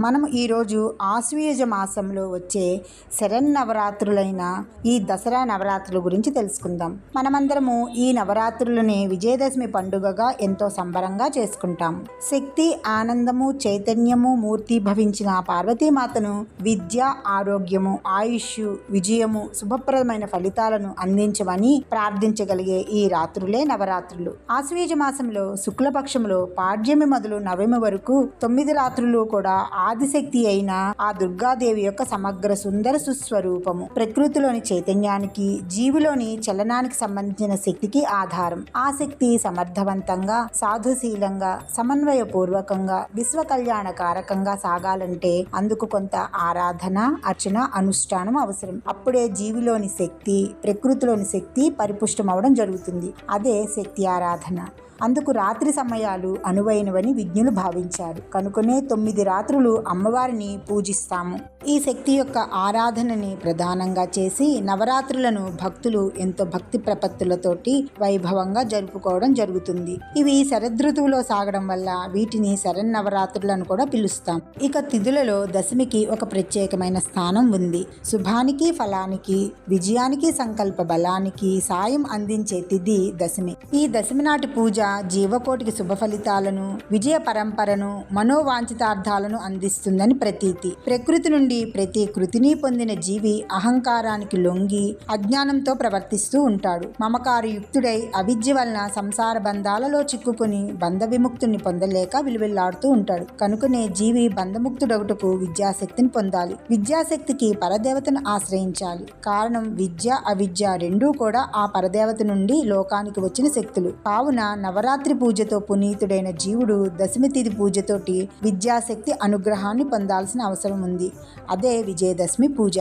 మనం ఈరోజు ఆశ్వీయజ మాసంలో వచ్చే శరన్నవరాత్రులైన ఈ దసరా నవరాత్రుల గురించి తెలుసుకుందాం. మనమందరము ఈ నవరాత్రులని విజయదశమి పండుగగా ఎంతో సంబరంగా చేసుకుంటాం. శక్తి ఆనందము చైతన్యము మూర్తి భవించిన పార్వతీమాతను విద్య ఆరోగ్యము ఆయుష్ విజయము శుభప్రదమైన ఫలితాలను అందించమని ప్రార్థించగలిగే ఈ రాత్రులే నవరాత్రులు. ఆశ్వయుజ మాసంలో శుక్లపక్షంలో పాడ్యమి మొదలు నవమి వరకు తొమ్మిది రాత్రులు కూడా ఆదిశక్తి అయిన ఆ దుర్గాదేవి యొక్క సమగ్ర సుందర సుస్వరూపము. ప్రకృతిలోని చైతన్యానికి జీవిలోని చలనానికి సంబంధించిన శక్తికి ఆధారం. ఆ శక్తి సమర్థవంతంగా సాధుశీలంగా సమన్వయపూర్వకంగా విశ్వ కళ్యాణ కారకంగా సాగాలంటే అందుకు కొంత ఆరాధన అర్చన అనుష్ఠానం అవసరం. అప్పుడే జీవిలోని శక్తి ప్రకృతిలోని శక్తి పరిపుష్టమవడం జరుగుతుంది. అదే శక్తి ఆరాధన. అందుకు రాత్రి సమయాలు అనువైనవని విజ్ఞులు భావించారు. కనుకనే తొమ్మిది రాత్రులు అమ్మవారిని పూజిస్తాము. ఈ శక్తి యొక్క ఆరాధనని ప్రధానంగా చేసి నవరాత్రులను భక్తులు ఎంతో భక్తి ప్రపత్తులతోటి వైభవంగా జరుపుకోవడం జరుగుతుంది. ఇవి శరదృతువులో సాగడం వల్ల వీటిని శరన్నవరాత్రులను కూడా పిలుస్తాం. ఇక తిథులలో దశమికి ఒక ప్రత్యేకమైన స్థానం ఉంది. శుభానికి ఫలానికి విజయానికి సంకల్ప బలానికి సాయం అందించే తిథి దశమి. ఈ దశమి నాటి పూజ జీవకోటికి శుభ ఫలితాలను విజయ పరంపరను మనోవాంఛితార్థాలను అందిస్తుందని ప్రతీతి. ప్రకృతి నుండి ప్రతి కృతిని పొందిన జీవి అహంకారానికి లొంగి అజ్ఞానంతో ప్రవర్తిస్తూ ఉంటాడు. మమకారయుక్తుడై అవిద్య వలన సంసార బంధాలలో చిక్కుకుని బంధ విముక్తుని పొందలేక విలువెల్లాడుతూ ఉంటాడు. కనుకనే జీవి బంధముక్తుడొకటకు విద్యాశక్తిని పొందాలి. విద్యాశక్తికి పరదేవతను ఆశ్రయించాలి. కారణం విద్య అవిద్య రెండూ కూడా ఆ పరదేవత నుండి లోకానికి వచ్చిన శక్తులు. కావున నవరాత్రి పూజతో పునీతుడైన జీవుడు దశమి తిథి పూజతోటి విద్యాశక్తి అనుగ్రహాన్ని పొందాల్సిన అవసరం ఉంది. అదే విజయదశమి పూజ.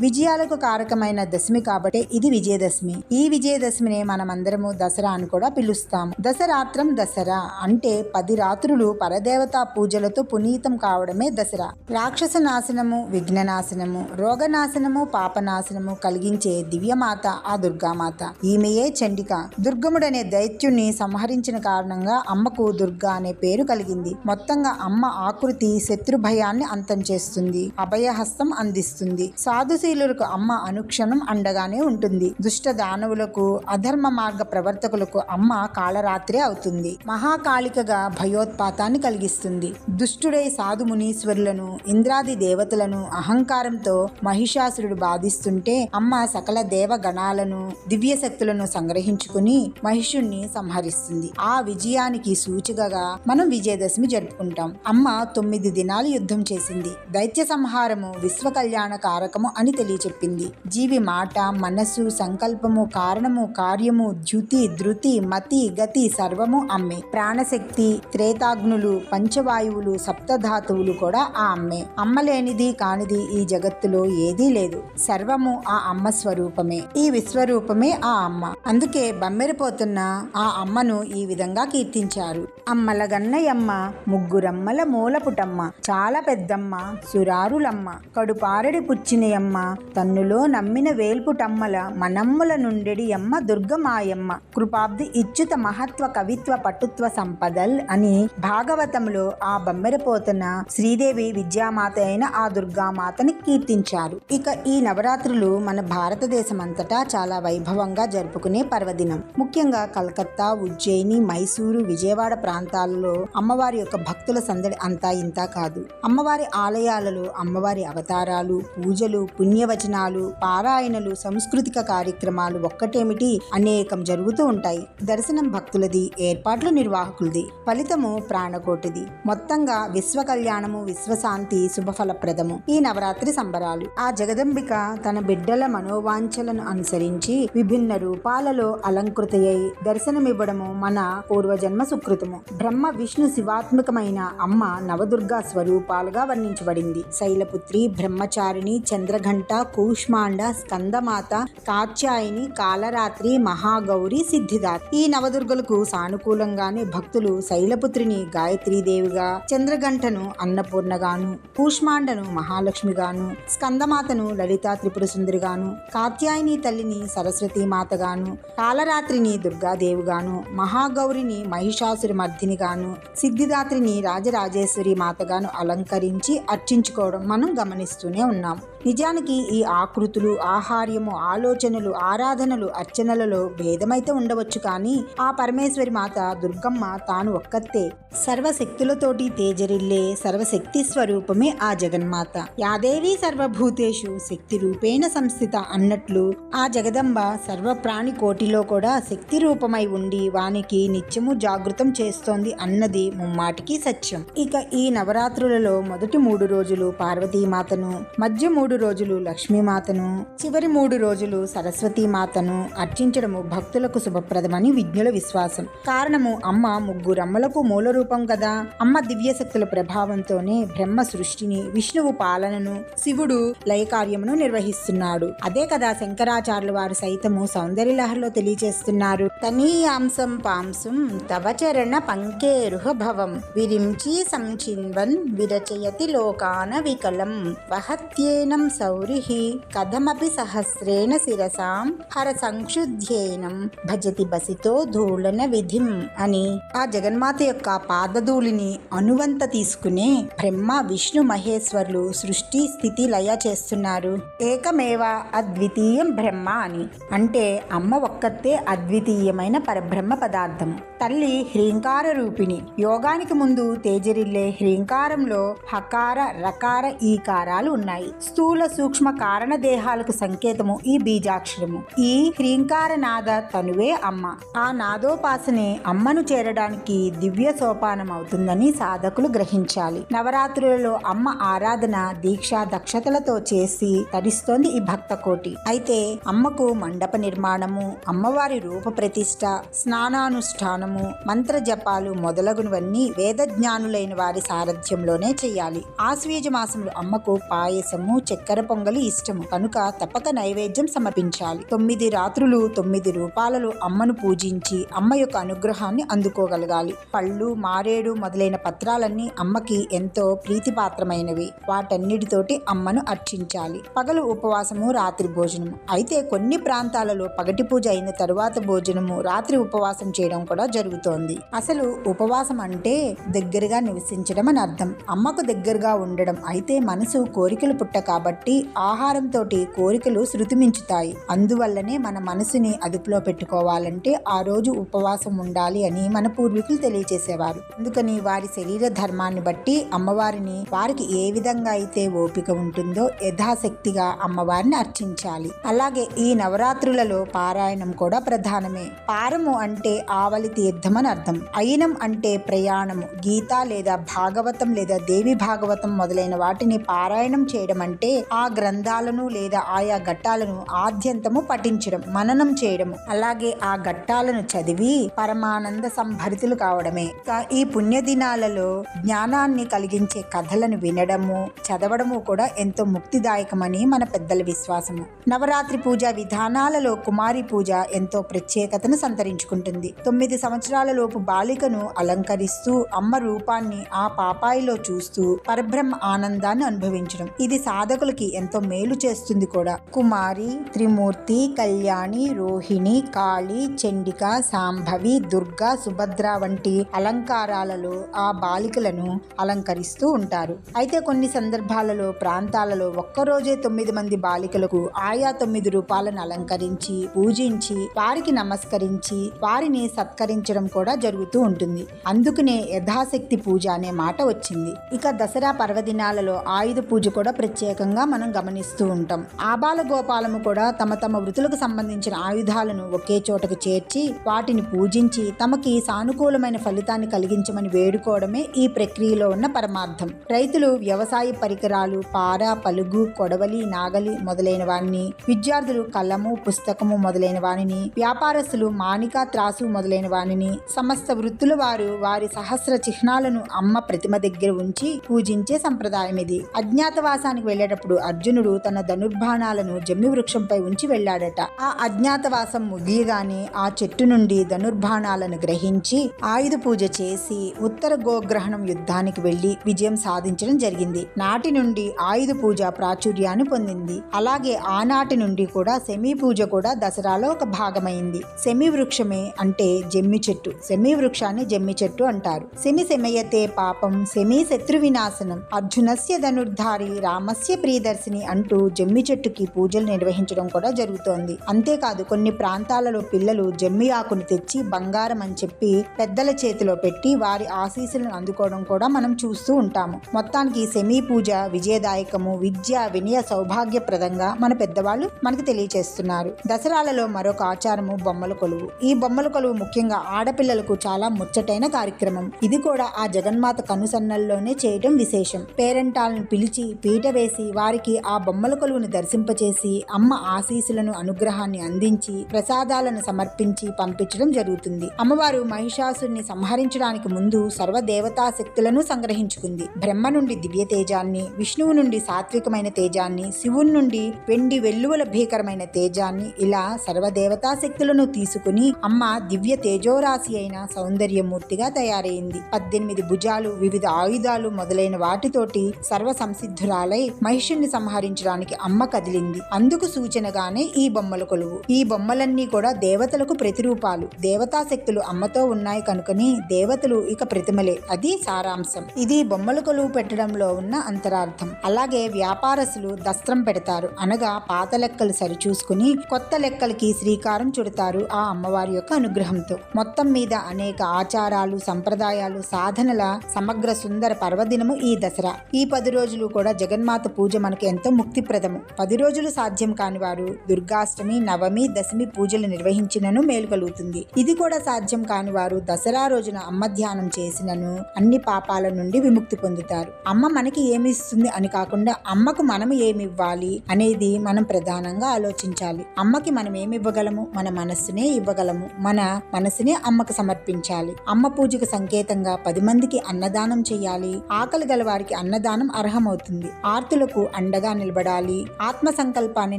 విజయాలకు కారకమైన దశమి కాబట్టి ఇది విజయదశమి. ఈ విజయదశమిని మనమందరము దసరా అని కూడా పిలుస్తాము. దసరాత్రం దసరా అంటే పది రాత్రులు పరదేవతా పూజలతో పునీతం కావడమే దసరా. రాక్షస నాశనము విఘ్ననాశనము రోగనాశనము పాపనాశనము కలిగించే దివ్యమాత ఆ దుర్గామాత. ఈమెయే చండిక. దుర్గముడనే దైత్యుణ్ణి సంహరించిన కారణంగా అమ్మకు దుర్గా అనే పేరు కలిగింది. మొత్తంగా అమ్మ ఆకృతి శత్రు భయాన్ని అంతం చేస్తుంది. అభయహస్తం అందిస్తుంది. సాధు సాధుశీలులకు అమ్మ అనుక్షణం అండగానే ఉంటుంది. దుష్ట దానవులకు అధర్మ మార్గ ప్రవర్తకులకు అమ్మ కాళరాత్రి అవుతుంది. మహాకాళికగా భయోత్పాతాన్ని కలిగిస్తుంది. దుష్టుడై సాధు మునీశ్వరులను ఇంద్రాది దేవతలను అహంకారంతో మహిషాసురుడు బాధిస్తుంటే అమ్మ సకల దేవగణాలను దివ్య శక్తులను సంగ్రహించుకుని మహిషుణ్ణి సంహరిస్తుంది. ఆ విజయానికి సూచికగా మనం విజయదశమి జరుపుకుంటాం. అమ్మ తొమ్మిది దినాలు యుద్ధం చేసింది. దైత్య సంహారము విశ్వ కళ్యాణ కారకము అని తెలియచెప్పింది. జీవి మాట మనస్సు సంకల్పము కారణము కార్యము ద్యుతి ధృతి మతి గతి సర్వము అమ్మే. ప్రాణశక్తి త్రేతాగ్నులు పంచవాయువులు సప్తధాతువులు కూడా ఆ అమ్మే. అమ్మ లేనిది కానిది ఈ జగత్తులో ఏదీ లేదు. సర్వము ఆ అమ్మ స్వరూపమే. ఈ విశ్వరూపమే ఆ అమ్మ. అందుకే బమ్మెరిపోతున్న ఆ అమ్మను ఈ విధంగా కీర్తించారు. అమ్మల గన్నయమ్మ ముగ్గురమ్మల మూలపుటమ్మ చాలా పెద్దమ్మ సురారులమ్మ కడుపారడి పుచ్చినయమ్మ తన్నులో నమ్మిన వేల్పుటమ్మల మనమ్ముల నుండెడి అమ్మ దుర్గమాయమ్మ కృపాబ్ది ఇచ్చుత మహత్వ కవిత్వ పటుత్వ సంపదల్ అని భాగవతంలో ఆ బమ్మెరపోతన శ్రీదేవి విద్యామాత అయిన ఆ దుర్గామాతని కీర్తించారు. ఇక ఈ నవరాత్రులు మన భారతదేశం అంతటా చాలా వైభవంగా జరుపుకునే పర్వదినం. ముఖ్యంగా కలకత్తా ఉజ్జయిని మైసూరు విజయవాడ ప్రాంతాలలో అమ్మవారి యొక్క భక్తుల సందడి అంతా ఇంతా కాదు. అమ్మవారి ఆలయాలలో అమ్మవారి అవతారాలు పూజలు పుణ్య పుణ్యవచనాలు పారాయణలు సాంస్కృతిక కార్యక్రమాలు ఒక్కటేమిటి అనేకం జరుగుతూ ఉంటాయి. దర్శనం భక్తులది ఏర్పాట్లు నిర్వాహకులది ఫలితము ప్రాణకోటిది. మొత్తంగా విశ్వ కళ్యాణము విశ్వశాంతి శుభఫలప్రదము. ఈ నవరాత్రి సంబరాలు. ఆ జగదంబిక తన బిడ్డల మనోవాంఛలను అనుసరించి విభిన్న రూపాలలో అలంకృతయ్యై దర్శనమివ్వడము మన పూర్వజన్మ సుకృతము. బ్రహ్మ విష్ణు శివాత్మకమైన అమ్మ నవదుర్గా స్వరూపాలుగా వర్ణించబడింది. శైలపుత్రి బ్రహ్మచారిణి చంద్రఘంట మణికంఠ కూష్మాండ స్కందమాత కాత్యాయని కాలరాత్రి మహాగౌరి సిద్ధిదాత్ ఈ నవదుర్గలకు సానుకూలంగానే భక్తులు శైలపుత్రిని గాయత్రీదేవిగా చంద్రగంటను అన్నపూర్ణగాను కూష్మాండను మహాలక్ష్మిగాను స్కందమాతను లలితా త్రిపుర సుందరిగాను కాత్యాయని తల్లిని సరస్వతీమాతగాను కాలరాత్రిని దుర్గాదేవిగాను మహాగౌరిని మహిషాసురి మర్దినిగాను సిద్ధిదాత్రిని రాజరాజేశ్వరి మాతగాను అలంకరించి అర్చించుకోవడం మనం గమనిస్తూనే ఉన్నాం. నిజానికి ఈ ఆకృతులు ఆహార్యము ఆలోచనలు ఆరాధనలు అర్చనలలో భేదమైతే ఉండవచ్చు కానీ ఆ పరమేశ్వరి మాత దుర్గమ్మ తాను ఒక్కతే. సర్వశక్తులతోటి తేజరిల్లే సర్వశక్తి స్వరూపమే ఆ జగన్మాత. యాదేవి సర్వభూతేషు శక్తి రూపేణ సంస్థిత అన్నట్లు ఆ జగదంబ సర్వ ప్రాణి కోటిలో కూడా శక్తి రూపమై ఉండి వానికి నిత్యము జాగృతం చేస్తోంది అన్నది ముమ్మాటికి సత్యం. ఇక ఈ నవరాత్రులలో మొదటి మూడు రోజులు పార్వతీమాతను మధ్య మూడు రోజులు లక్ష్మీమాతను చివరి మూడు రోజులు సరస్వతీమాతను అర్చించడము భక్తులకు శుభప్రదమని విజ్ఞుల విశ్వాసం. కారణము అమ్మ ముగ్గురమ్మలకు మూల రూపం కదా. అమ్మ దివ్యశక్తుల ప్రభావంతోనే బ్రహ్మ సృష్టిని విష్ణువు పాలనను శివుడు లయకార్యమును నిర్వహిస్తున్నాడు. అదే కదా శంకరాచార్యుల వారు సైతము సౌందర్యలహరిలో తెలియజేస్తున్నారు. తనీయాంసం పాంసం తవచరణ పంకేరుహ భవం. విరించి సంచిన్వన్ విరచయతి లోకాన వికలం. వహత్యేనం సౌరిః కథమపి సహస్రేణ శిరసాం హర సంక్షుధ్యేనం భజతి బసితో ధూళన విధిం అని ఆ జగన్మాత యొక్క పాదధూళిని అనువంత తీసుకునే బ్రహ్మ విష్ణు మహేశ్వర్లు సృష్టి స్థితి లయ చేస్తున్నారు. ఏకమేవ అద్వితీయం బ్రహ్మ అని. అంటే అమ్మ ఒక్కతే అద్వితీయమైన పరబ్రహ్మ పదార్థం. తల్లి హ్రీంకార రూపిణి. యోగానికి ముందు తేజరిల్లే హ్రీంకారంలో హకార రకార ఈకారాలు ఉన్నాయి. స్థూల సూక్ష్మ కారణ దేహాలకు సంకేతము ఈ బీజాక్షరము. ఈ హ్రీంకార నాద తనువే అమ్మ. ఆ నాదోపాసనే అమ్మను చేరడానికి దివ్య సోపానం అవుతుందని సాధకులు గ్రహించాలి. నవరాత్రులలో అమ్మ ఆరాధన దీక్ష దక్షతలతో చేసి తరిస్తోంది ఈ భక్త కోటి. అయితే అమ్మకు మండప నిర్మాణము అమ్మవారి రూప ప్రతిష్ట స్నానానుష్ఠానము మంత్ర జపాలు మొదలగునవన్నీ వేద జ్ఞానులైన వారి సారథ్యంలోనే చేయాలి. ఆశ్వీజ మాసంలో అమ్మకు పాయసము చక్కెర పొంగలి ఇష్టము. కనుక తప్పక నైవేద్యం సమర్పించాలి. తొమ్మిది రాత్రులు తొమ్మిది రూపాలలో అమ్మను పూజించి అమ్మ యొక్క అనుగ్రహాన్ని అందుకోగలగాలి. పళ్ళు మారేడు మొదలైన పత్రాలన్నీ అమ్మకి ఎంతో ప్రీతిపాత్రమైనవి. వాటన్నిటితోటి అమ్మను అర్చించాలి. పగలు ఉపవాసము రాత్రి భోజనము. అయితే కొన్ని ప్రాంతాలలో పగటి పూజ అయిన తరువాత భోజనము రాత్రి ఉపవాసం చేయడం కూడా జరుగుతోంది. అసలు ఉపవాసం అంటే దగ్గరగా నివసించడం అని అర్థం. అమ్మకు దగ్గరగా ఉండడం. అయితే మనసు కోరికలు పుట్ట కాబట్టి ఆహారంతో కోరికలు శృతిమించుతాయి. అందువల్లనే మన మనసుని అదుపులో పెట్టుకోవాలంటే ఆ రోజు ఉపవాసం ఉండాలి అని మన పూర్వీకులు తెలియజేసేవారు అందుకని వారి శరీర ధర్మాన్ని బట్టి అమ్మవారిని వారికి ఏ విధంగా అయితే ఓపిక ఉంటుందో యథాశక్తిగా అమ్మవారిని అర్చించాలి. అలాగే ఈ నవరాత్రులలో పారాయణం కూడా ప్రధానమే. పారము అంటే ఆవలి తీర్థం అని అర్థం. అయినం అంటే ప్రయాణము. గీత లేదా భాగవతం లేదా దేవి భాగవతం మొదలైన వాటిని పారాయణం చేయడం అంటే ఆ గ్రంథాలను లేదా ఆయా ఘట్టాలను ఆద్యంతము పఠించడం మననం చేయడం. అలాగే ఆ ఘట్టాలను చదివి పరమానంద సంభరితులు కావడమే. ఈ పుణ్యదినాలలో జ్ఞానాన్ని కలిగించే కథలను వినడము చదవడము కూడా ఎంతో ముక్తిదాయకమని మన పెద్దల విశ్వాసము. నవరాత్రి పూజ విధానాలలో కుమారి పూజ ఎంతో ప్రత్యేకతను సంతరించుకుంటుంది. తొమ్మిది సంవత్సరాల లోపు బాలికను అలంకరిస్తూ అమ్మ రూపాన్ని ఆ పాపాయిలో చూస్తూ పరబ్రహ్మ ఆనందాన్ని అనుభవించడం. ఇది ప్రేక్షకులకి ఎంతో మేలు చేస్తుంది కూడా. కుమారి త్రిమూర్తి కళ్యాణి రోహిణి కాళి చండిక సాంభవి దుర్గా సుభద్ర వంటి అలంకారాలలో ఆ బాలికలను అలంకరిస్తూ ఉంటారు. అయితే కొన్ని సందర్భాలలో ప్రాంతాలలో ఒక్కరోజే తొమ్మిది మంది బాలికలకు ఆయా తొమ్మిది రూపాలను అలంకరించి పూజించి వారికి నమస్కరించి వారిని సత్కరించడం కూడా జరుగుతూ ఉంటుంది. అందుకనే యథాశక్తి పూజ అనే మాట వచ్చింది. ఇక దసరా పర్వదినాలలో ఆయుధ పూజ కూడా ప్రత్యేకంగా మనం గమనిస్తూ ఉంటాం. ఆబాల గోపాలము కూడా తమ తమ వృత్తులకు సంబంధించిన ఆయుధాలను ఒకే చోటకు చేర్చి వాటిని పూజించి తమకి సానుకూలమైన ఫలితాన్ని కలిగించమని వేడుకోవడమే ఈ ప్రక్రియలో ఉన్న పరమార్థం. రైతులు వ్యవసాయ పరికరాలు పార పలుగు కొడవలి నాగలి మొదలైన వారిని విద్యార్థులు కళ్ళము పుస్తకము మొదలైన వానిని వ్యాపారస్తులు మానిక త్రాసు మొదలైన వానిని సమస్త వృత్తుల వారు వారి సహస్ర చిహ్నాలను అమ్మ ప్రతిమ దగ్గర ఉంచి పూజించే సంప్రదాయం ఇది అజ్ఞాతవాసానికి వెళ్ళేటప్పుడు వెళ్ళేటప్పుడు అర్జునుడు తన ధనుర్బాణాలను జమ్మి వృక్షంపై ఉంచి వెళ్ళాడట. ఆ అజ్ఞాతవాసం ముగియగానే ఆ చెట్టు నుండి ధనుర్బాణాలను గ్రహించి ఆయుధ పూజ చేసి ఉత్తర గోగ్రహణం యుద్ధానికి వెళ్ళి విజయం సాధించడం జరిగింది. నాటి నుండి ఆయుధ పూజ ప్రాచుర్యాన్ని పొందింది. అలాగే ఆనాటి నుండి కూడా సెమీ పూజ కూడా దసరాలో ఒక భాగమైంది. సెమి వృక్షమే అంటే జమ్మి చెట్టు. సెమి వృక్షాన్ని జమ్మి చెట్టు అంటారు. సెమి సెమయతే పాపం సెమి శత్రు వినాశనం అర్జునస్య ధనుర్ధారి రామస్య ప్రియ ప్రియదర్శిని అంటూ జమ్మి చెట్టుకి పూజలు నిర్వహించడం కూడా జరుగుతోంది. అంతేకాదు కొన్ని ప్రాంతాలలో పిల్లలు జమ్మి ఆకును తెచ్చి బంగారం అని చెప్పి పెద్దల చేతిలో పెట్టి వారి ఆశీస్సులను అందుకోవడం కూడా మనం చూస్తూ ఉంటాము. మొత్తానికి సెమీ పూజ విజయదాయకము విద్య వినయ సౌభాగ్యప్రదంగా మన పెద్దవాళ్ళు మనకి తెలియచేస్తున్నారు. దసరాలలో మరొక ఆచారము బొమ్మల కొలువు. ఈ బొమ్మల కొలువు ముఖ్యంగా ఆడపిల్లలకు చాలా ముచ్చటైన కార్యక్రమం. ఇది కూడా ఆ జగన్మాత కనుసన్నల్లోనే చేయడం విశేషం. పేరెంటాలను పిలిచి పీట వేసి వారికి ఆ బొమ్మల కొలువును దర్శింపచేసి అమ్మ ఆశీసులను అనుగ్రహాన్ని అందించి ప్రసాదాలను సమర్పించి పంపించడం జరుగుతుంది. అమ్మవారు మహిషాసుని సంహరించడానికి ముందు సర్వదేవతా శక్తులను సంగ్రహించుకుంది. బ్రహ్మ నుండి దివ్య తేజాన్ని విష్ణువు నుండి సాత్వికమైన తేజాన్ని శివుని నుండి వెండి వెల్లువల భీకరమైన తేజాన్ని ఇలా సర్వదేవతా శక్తులను తీసుకుని అమ్మ దివ్య తేజోరాశి అయిన సౌందర్యమూర్తిగా తయారైంది. పద్దెనిమిది భుజాలు వివిధ ఆయుధాలు మొదలైన వాటితోటి సర్వ సంసిద్ధురాలై మహిషుణ్ణి సంహరించడానికి అమ్మ కదిలింది. అందుకు సూచనగానే ఈ బొమ్మల కొలువు. ఈ బొమ్మలన్నీ కూడా దేవతలకు ప్రతిరూపాలు. దేవతా శక్తులు అమ్మతో ఉన్నాయి కనుకని దేవతలు ఇక ప్రతిమలే. అది సారాంశం. ఇది బొమ్మల కొలువు పెట్టడంలో ఉన్న అంతరార్థం. అలాగే వ్యాపారస్తులు దస్త్రం పెడతారు. అనగా పాత లెక్కలు సరిచూసుకుని కొత్త లెక్కలకి శ్రీకారం చుడతారు ఆ అమ్మవారి యొక్క అనుగ్రహంతో. మొత్తం మీద అనేక ఆచారాలు సంప్రదాయాలు సాధనల సమగ్ర సుందర పర్వదినము ఈ దసరా. ఈ పది రోజులు కూడా జగన్మాత పూజ మనకు ఎంతో ముక్తిప్రదము. పది రోజులు సాధ్యం కాని వారు దుర్గాష్టమి నవమి దశమి పూజలు నిర్వహించినను మేలు కలుగుతుంది ఇది కూడా సాధ్యం కాని వారు దసరా రోజున అమ్మ ధ్యానం చేసినను అన్ని పాపాల నుండి విముక్తి పొందుతారు. అమ్మ మనకి ఏమి ఇస్తుంది అని కాకుండా అమ్మకు మనం ఏమి ఇవ్వాలి అనేది మనం ప్రధానంగా ఆలోచించాలి. అమ్మకి మనం ఏమి ఇవ్వగలము మన మనస్సునే ఇవ్వగలము. మన మనసునే అమ్మకు సమర్పించాలి. అమ్మ పూజకు సంకేతంగా పది మందికి అన్నదానం చేయాలి. ఆకలి గల వారికి అన్నదానం అర్హమవుతుంది. ఆర్తులకు అండగా నిలబడాలి ఆత్మ సంకల్పాన్ని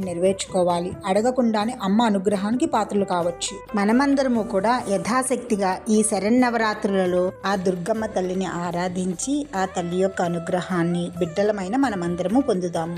నెరవేర్చుకోవాలి అడగకుండానే అమ్మ అనుగ్రహానికి పాత్రలు కావచ్చు. మనమందరము కూడా యథాశక్తిగా ఈ శరన్నవరాత్రులలో ఆ దుర్గమ్మ తల్లిని ఆరాధించి ఆ తల్లి యొక్క అనుగ్రహాన్ని బిడ్డలమైన మనమందరము పొందుదాము.